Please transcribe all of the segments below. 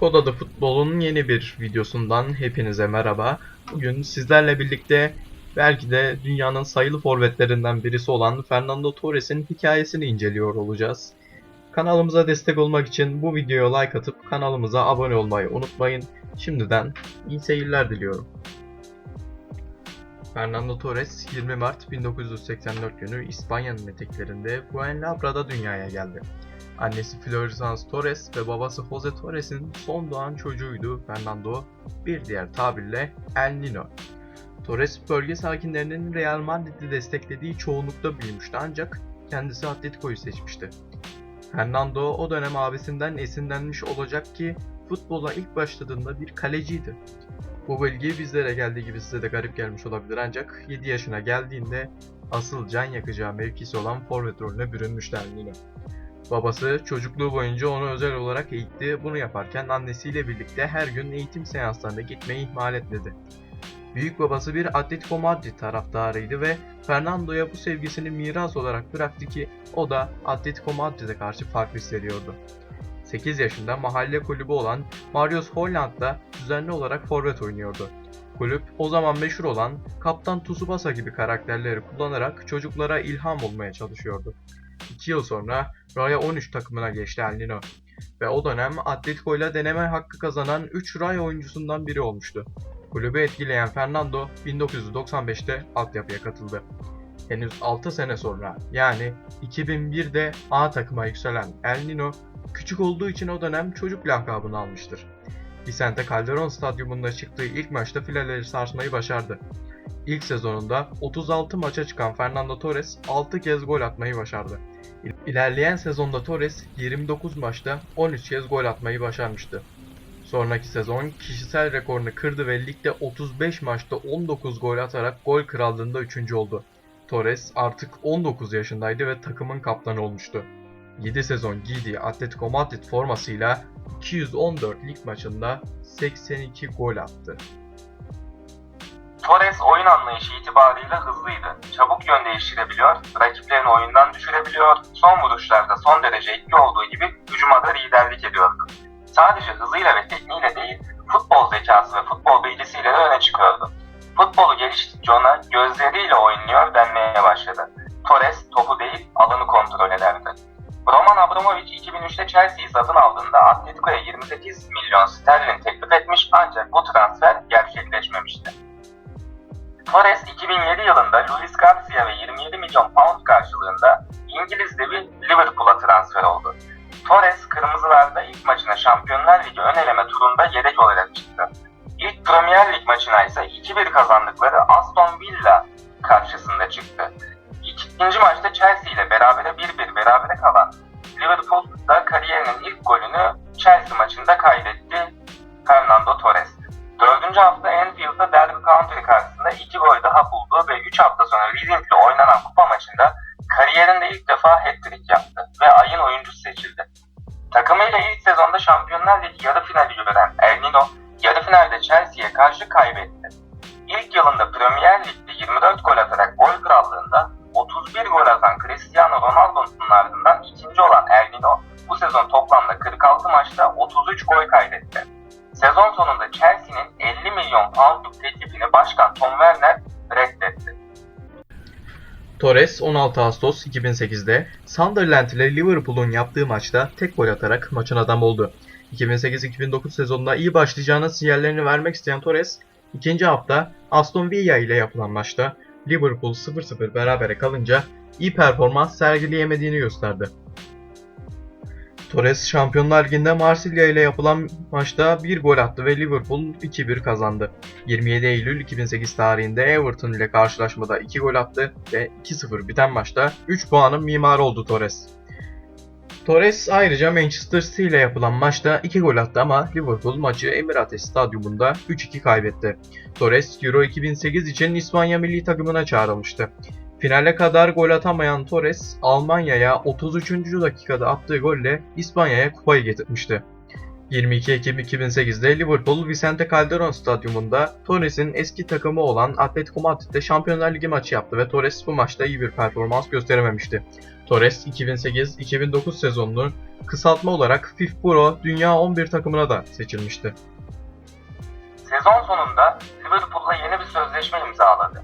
Kod adı futbolun yeni bir videosundan hepinize merhaba. Bugün sizlerle birlikte belki de dünyanın sayılı forvetlerinden birisi olan Fernando Torres'in hikayesini inceliyor olacağız. Kanalımıza destek olmak için bu videoya like atıp kanalımıza abone olmayı unutmayın. Şimdiden iyi seyirler diliyorum. Fernando Torres 20 Mart 1984 günü İspanya'nın eteklerinde Fuenlabrada dünyaya geldi. Annesi Floresans Torres ve babası Jose Torres'in son doğan çocuğuydu Fernando, bir diğer tabirle El Nino. Torres bölge sakinlerinin Real Madrid'i desteklediği çoğunlukta büyümüştü ancak kendisi Atletico'yu seçmişti. Fernando o dönem abisinden esinlenmiş olacak ki futbola ilk başladığında bir kaleciydi. Bu bilgi bizlere geldiği gibi size de garip gelmiş olabilir ancak 7 yaşına geldiğinde asıl can yakacağı mevkisi olan forvet rolüne bürünmüştü El Nino. Babası çocukluğu boyunca onu özel olarak eğitti. Bunu yaparken annesiyle birlikte her gün eğitim seanslarına gitmeyi ihmal etmedi. Büyük babası bir Atletico Madrid taraftarıydı ve Fernando'ya bu sevgisini miras olarak bıraktı ki o da Atletico Madrid'e karşı farklı hissediyordu. 8 yaşında mahalle kulübü olan Marius Holland'da düzenli olarak forvet oynuyordu. Kulüp o zaman meşhur olan Kaptan Tsubasa gibi karakterleri kullanarak çocuklara ilham olmaya çalışıyordu. 2 yıl sonra Raya 13 takımına geçti El Nino. Ve o dönem Atletico ile deneme hakkı kazanan 3 Raya oyuncusundan biri olmuştu. Kulübü etkileyen Fernando 1995'te altyapıya katıldı. Henüz 6 sene sonra yani 2001'de A takıma yükselen El Nino küçük olduğu için o dönem çocuk lakabını almıştır. Vicente Calderón stadyumunda çıktığı ilk maçta fileleri sarsmayı başardı. İlk sezonunda 36 maça çıkan Fernando Torres 6 kez gol atmayı başardı. İlerleyen sezonda Torres 29 maçta 13 kez gol atmayı başarmıştı. Sonraki sezon kişisel rekorunu kırdı ve ligde 35 maçta 19 gol atarak gol krallığında 3. oldu. Torres artık 19 yaşındaydı ve takımın kaptanı olmuştu. 7 sezon giydiği Atletico Madrid formasıyla 214 lig maçında 82 gol attı. Torres oyun anlayışı itibariyle hızlıydı. Çabuk yön değiştirebiliyor, rakiplerini oyundan düşürebiliyor, son vuruşlarda son derece etkili olduğu gibi Torres 2007 yılında Luis Garcia ve 27 milyon pound karşılığında İngiliz devi Liverpool'a transfer oldu. Torres kırmızılarda ilk maçına Şampiyonlar Ligi ön eleme turunda yedek olarak çıktı. İlk Premier Lig maçına ise 2-1 kazandıkları Aston Villa karşısında çıktı. İkinci maçta Chelsea ile berabere 1-1 berabere kalan Liverpool da kariyerinin ilk golünü Chelsea maçında kaydetti Fernando Torres. Dördüncü hafta Anfield'da Derby County 3 hafta sonra Reading'le oynanan kupa maçında kariyerinde ilk defa hat-trick yaptı ve ayın oyuncusu seçildi. Takımıyla ilk sezonda Şampiyonlar Ligi yarı finali gören El Nino, yarı finalde Chelsea'ye karşı kaybetti. İlk yılında Premier Lig'de 24 gol atarak gol krallığında 31 gol atan Cristiano Ronaldo'nun Torres 16 Ağustos 2008'de Sunderland ile Liverpool'un yaptığı maçta tek gol atarak maçın adamı oldu. 2008-2009 sezonunda iyi başlayacağına sinyallerini vermek isteyen Torres, ikinci hafta Aston Villa ile yapılan maçta Liverpool 0-0 berabere kalınca iyi performans sergileyemediğini gösterdi. Torres Şampiyonlar Ligi'nde Marsilya ile yapılan maçta bir gol attı ve Liverpool 2-1 kazandı. 27 Eylül 2008 tarihinde Everton ile karşılaşmada 2 gol attı ve 2-0 biten maçta 3 puanın mimarı oldu Torres. Torres ayrıca Manchester City ile yapılan maçta 2 gol attı ama Liverpool maçı Emirates Stadyumunda 3-2 kaybetti. Torres Euro 2008 için İspanya milli takımına çağrılmıştı. Finale kadar gol atamayan Torres, Almanya'ya 33. dakikada attığı golle İspanya'ya kupayı getirmişti. 22 Ekim 2008'de Liverpool Vicente Calderón stadyumunda Torres'in eski takımı olan Atletico Madrid'de Şampiyonlar Ligi maçı yaptı ve Torres bu maçta iyi bir performans gösterememişti. Torres 2008-2009 sezonunu kısaltma olarak FIFPro Dünya 11 takımına da seçilmişti. Sezon sonunda Liverpool'la yeni bir sözleşme imzaladı.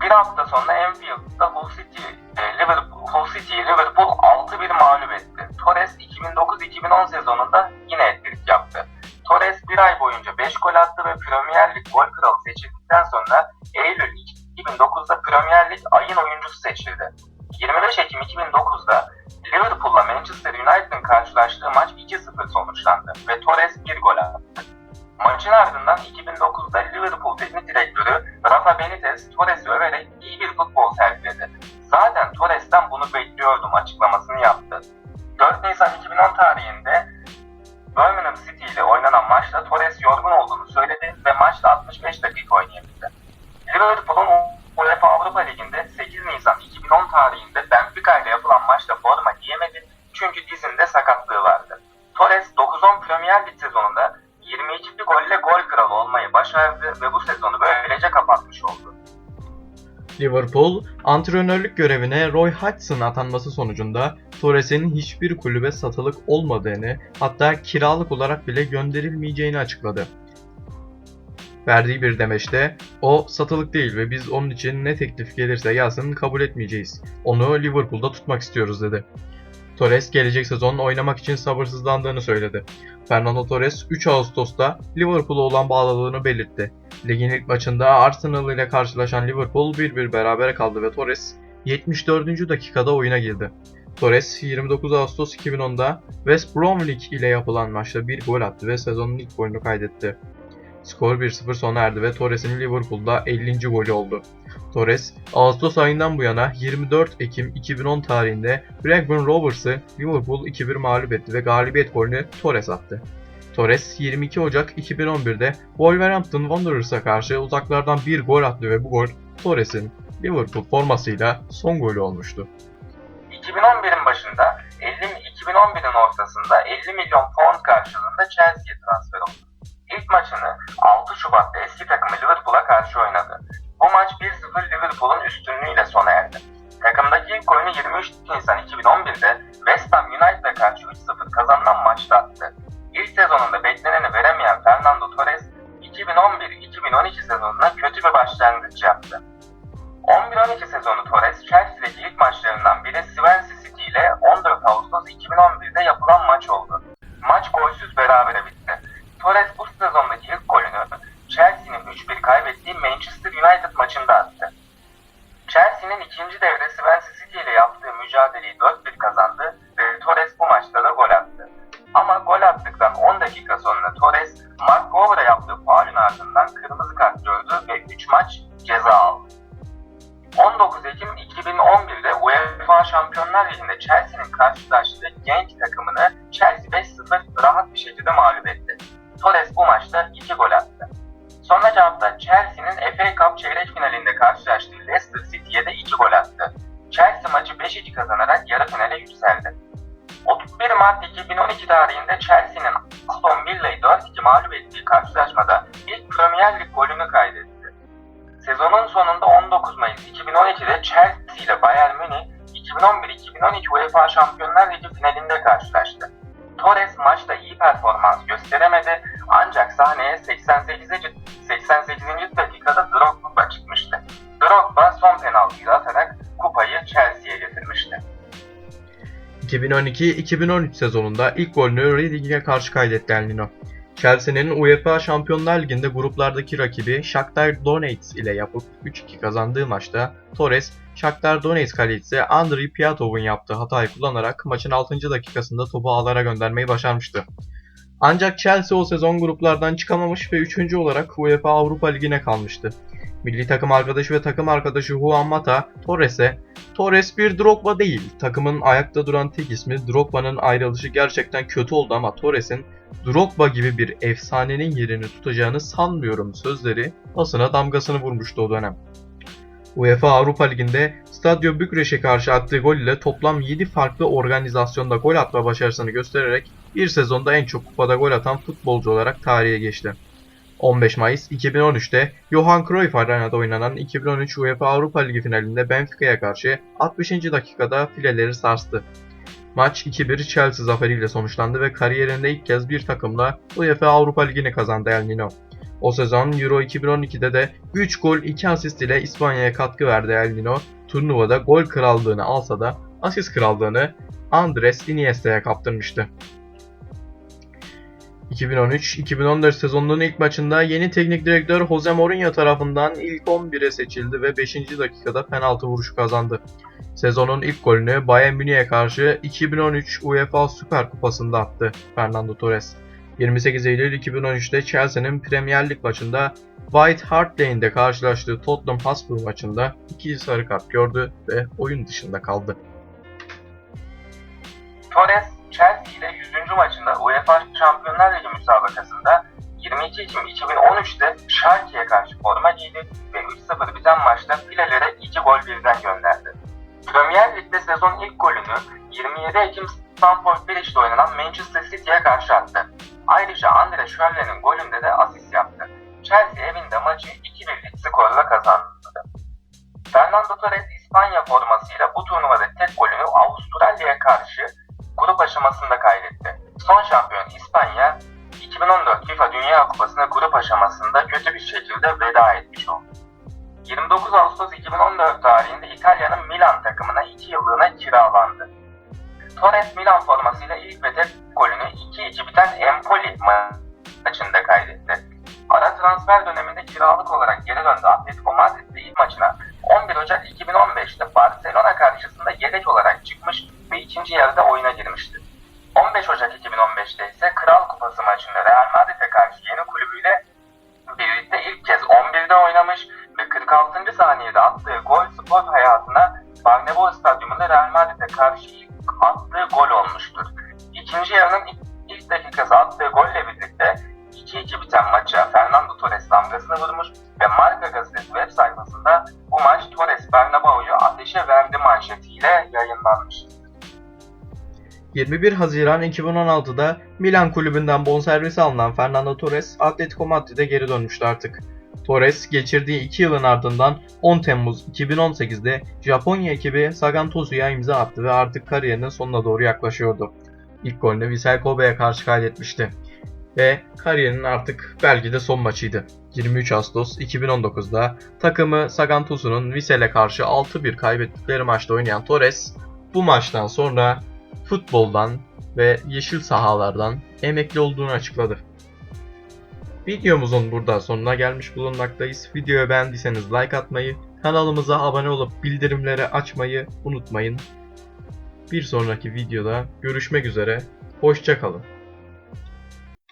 Bir hafta sonra Anfield'da Hull City, e, Liverpool, Hull City'yi Liverpool 6-1 mağlup etti. Torres 2009-2010 sezonunda yine etkilik yaptı. Torres bir ay boyunca 5 gol attı ve Premier Lig gol kralı seçildikten sonra Eylül 2009'da Premier Lig ayın oyuncusu seçildi. 25 Ekim 2009'da Liverpool'la Manchester United'ın karşılaştığı maç 2-0 sonuçlandı ve Torres bir gol attı. Maçın ardından 2009'da Liverpool teknik direktörü Rafa Benitez Torres'i överek iyi bir futbol sergiledi. Zaten Torres'ten bunu bekliyordum açıklamasını yaptı. 4 Nisan 2010 tarihinde Birmingham City ile oynanan maçta Torres yorgun olduğunu Liverpool, antrenörlük görevine Roy Hodgson atanması sonucunda Torres'in hiçbir kulübe satılık olmadığını hatta kiralık olarak bile gönderilmeyeceğini açıkladı. Verdiği bir demeçte o satılık değil ve biz onun için ne teklif gelirse gelsin kabul etmeyeceğiz. Onu Liverpool'da tutmak istiyoruz dedi. Torres gelecek sezon oynamak için sabırsızlandığını söyledi. Fernando Torres 3 Ağustos'ta Liverpool'a olan bağlılığını belirtti. Ligin ilk maçında Arsenal ile karşılaşan Liverpool 1-1 berabere kaldı ve Torres 74. dakikada oyuna girdi. Torres 29 Ağustos 2010'da West Bromwich ile yapılan maçta bir gol attı ve sezonun ilk golünü kaydetti. Skor 1-0 sona erdi ve Torres'in Liverpool'da 50. golü oldu. Torres, Ağustos ayından bu yana 24 Ekim 2010 tarihinde Blackburn Rovers'ı Liverpool 2-1 mağlup etti ve galibiyet golünü Torres attı. Torres 22 Ocak 2011'de Wolverhampton Wanderers'a karşı uzaklardan bir gol attı ve bu gol Torres'in Liverpool formasıyla son golü olmuştu. 2011'in başında 50 2011'in ortasında 50 milyon pound karşılığında Chelsea'ye transfer oldu. İlk maçını 6 Şubat'ta eski takımı Liverpool'a karşı oynadı. Bu maç 1-0 Liverpool'un üstünlüğüyle 19 Ekim 2011'de UEFA Şampiyonlar Ligi'nde Chelsea'nin karşılaştığı Genk takımını Chelsea 5-0 rahat bir şekilde mağlup etti. Torres bu maçta 2 gol attı. Sonraki hafta Chelsea'nin FA Cup çeyrek finalinde karşılaştığı Leicester City'ye de 2 gol attı. Chelsea maçı 5-2 kazanarak yarı finale yükseldi. 31 Mart 2012 tarihinde Chelsea'nin Aston Villa'yı 4-2 mağlup ettiği karşılaşmada ilk Premier Lig golünü kaydetti. Şampiyonlar Ligi finalinde karşılaştı. Torres maçta iyi performans gösteremedi ancak sahneye 88. 88. dakikada Drogba çıkmıştı. Drogba son penaltıyı atarak kupayı Chelsea'ye getirmişti. 2012-2013 sezonunda ilk golünü Reading'e karşı kaydetti El Nino. Chelsea'nin UEFA Şampiyonlar Ligi'nde gruplardaki rakibi Shakhtar Donetsk ile yapıp 3-2 kazandığı maçta Torres, Shakhtar Donetsk kalecisi Andriy Piatov'un yaptığı hatayı kullanarak maçın 6. dakikasında topu ağlara göndermeyi başarmıştı. Ancak Chelsea o sezon gruplardan çıkamamış ve 3. olarak UEFA Avrupa Ligi'ne kalmıştı. Milli takım arkadaşı ve takım arkadaşı Juan Mata, Torres'e Torres bir Drogba değil. Takımın ayakta duran tek ismi Drogba'nın ayrılışı gerçekten kötü oldu ama Torres'in Drogba gibi bir efsanenin yerini tutacağını sanmıyorum sözleri basına damgasını vurmuştu o dönem. UEFA Avrupa Ligi'nde Stadio Bükreş'e karşı attığı gol ile toplam 7 farklı organizasyonda gol atma başarısını göstererek bir sezonda en çok kupada gol atan futbolcu olarak tarihe geçti. 15 Mayıs 2013'te Johan Cruyff Arena'da oynanan 2013 UEFA Avrupa Ligi finalinde Benfica'ya karşı 60. dakikada fileleri sarstı. Maç 2-1 Chelsea zaferiyle sonuçlandı ve kariyerinde ilk kez bir takımla UEFA Avrupa Ligi'ni kazandı El Nino. O sezon Euro 2012'de de 3 gol 2 asist ile İspanya'ya katkı verdi El Nino. Turnuvada gol krallığını alsa da asist krallığını Andres Iniesta'ya kaptırmıştı. 2013-2014 sezonunun ilk maçında yeni teknik direktör Jose Mourinho tarafından ilk 11'e seçildi ve 5. dakikada penaltı vuruşu kazandı. Sezonun ilk golünü Bayern Münih'e karşı 2013 UEFA Süper Kupası'nda attı Fernando Torres. 28 Eylül 2013'te Chelsea'nin Premier Lig maçında White Hart Lane'de karşılaştığı Tottenham Hotspur maçında iki sarı kart gördü ve oyun dışında kaldı. Torres, Şampiyonlar Ligi müsabakasında 22 Ekim 2013'te Schalke'ye karşı forma giydi ve 3-0 biten maçta filelere 2 gol birden gönderdi. Premier Lig'de sezon ilk golünü 27 Ekim Stamford Bridge'de oynanan Manchester City'ye karşı attı. Yayınlanmıştır. 21 Haziran 2016'da Milan kulübünden bonservisi alınan Fernando Torres Atletico Madrid'e geri dönmüştü artık. Torres geçirdiği 2 yılın ardından 10 Temmuz 2018'de Japonya ekibi Sagan Tosu'ya imza attı ve artık kariyerinin sonuna doğru yaklaşıyordu. İlk golünü Vissel Kobe'ye karşı kaydetmişti. Ve kariyerinin artık belki de son maçıydı. 23 Ağustos 2019'da takımı Sagan Tosu'nun Vissel'e karşı 6-1 kaybettikleri maçta oynayan Torres bu maçtan sonra futboldan ve yeşil sahalardan emekli olduğunu açıkladı. Videomuzun burada sonuna gelmiş bulunmaktayız. Videoyu beğendiyseniz like atmayı, kanalımıza abone olup bildirimleri açmayı unutmayın. Bir sonraki videoda görüşmek üzere. Hoşçakalın.